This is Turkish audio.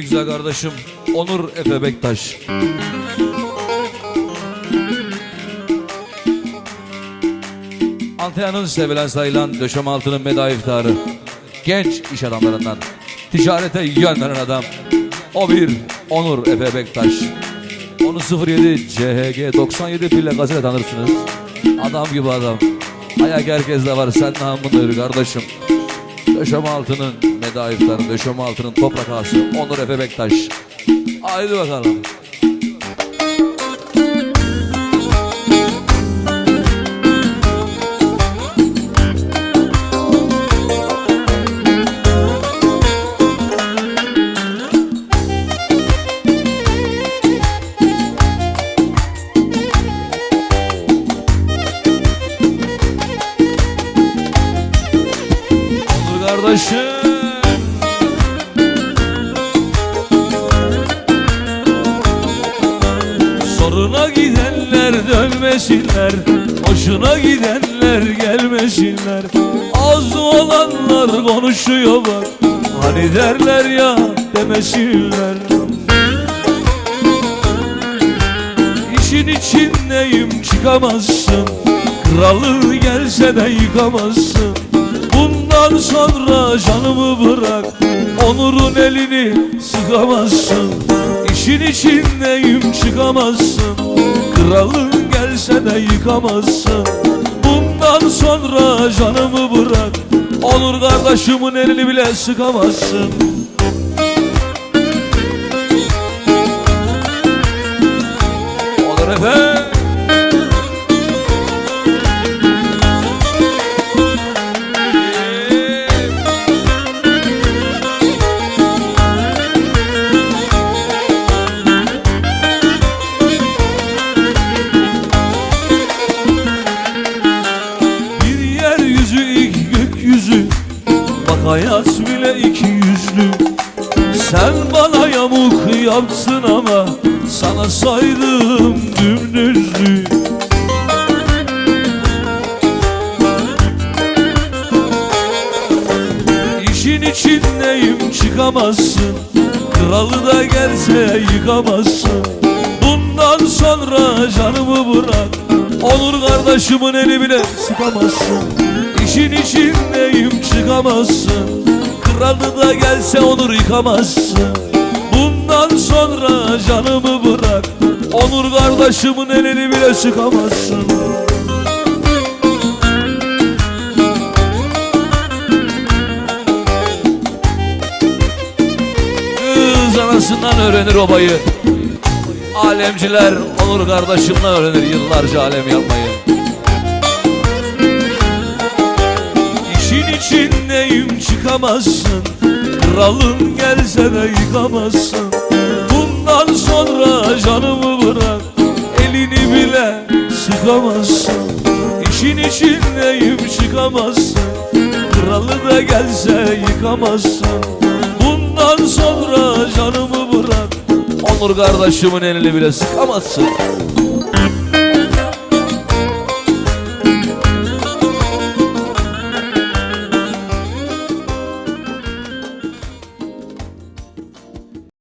güzel kardeşim Onur Efe Bektaş. Antalya'nın sevilen sayılan döşem altının meda iftarı. Genç iş adamlarından. Ticarete yön veren adam. O bir Onur Efe Bektaş. Onu 07 CHG 97 pille gazete tanırsınız. Adam gibi adam. Ayak herkeste var sen namında yürü kardeşim. Döşem altının meda iftarı, döşem altının toprak ağası Onur Efe Bektaş. Haydi bakalım. Kardeşim. Soruna gidenler dönmesinler Hoşuna gidenler gelmesinler. Az olanlar konuşuyor bak Hani derler ya demesinler. İşin içindeyim çıkamazsın. Kralı gelse de yıkamazsın Bundan sonra canımı bırak Onur'un elini sıkamazsın. İşin içindeyim çıkamazsın Kralın gelse de yıkamazsın. Bundan sonra canımı bırak Onur kardeşimin elini bile sıkamazsın hayat bile iki yüzlü. Sen bana yamuk yapsın ama Sana saydım dümdüzlü. İşin içindeyim çıkamazsın. Kralı da gelse yıkamazsın Onur kardeşimin eli bile sıkamazsın. İşin içindeyim çıkamazsın. Kralı da gelse Onur yıkamazsın. Bundan sonra canımı bırak. Onur kardeşimin elini bile sıkamazsın. Kız anasından öğrenir obayı Alemciler Onur kardeşimle öğrenir yıllarca alem yapmayı içindeyim çıkamazsın Kralın gelse de yıkamazsın. Bundan sonra canımı bırak Elini bile sıkamazsın. İşin içindeyim çıkamazsın. Kralı da gelse yıkamazsın. Bundan sonra canımı bırak. Onur kardeşimin elini bile sıkamazsın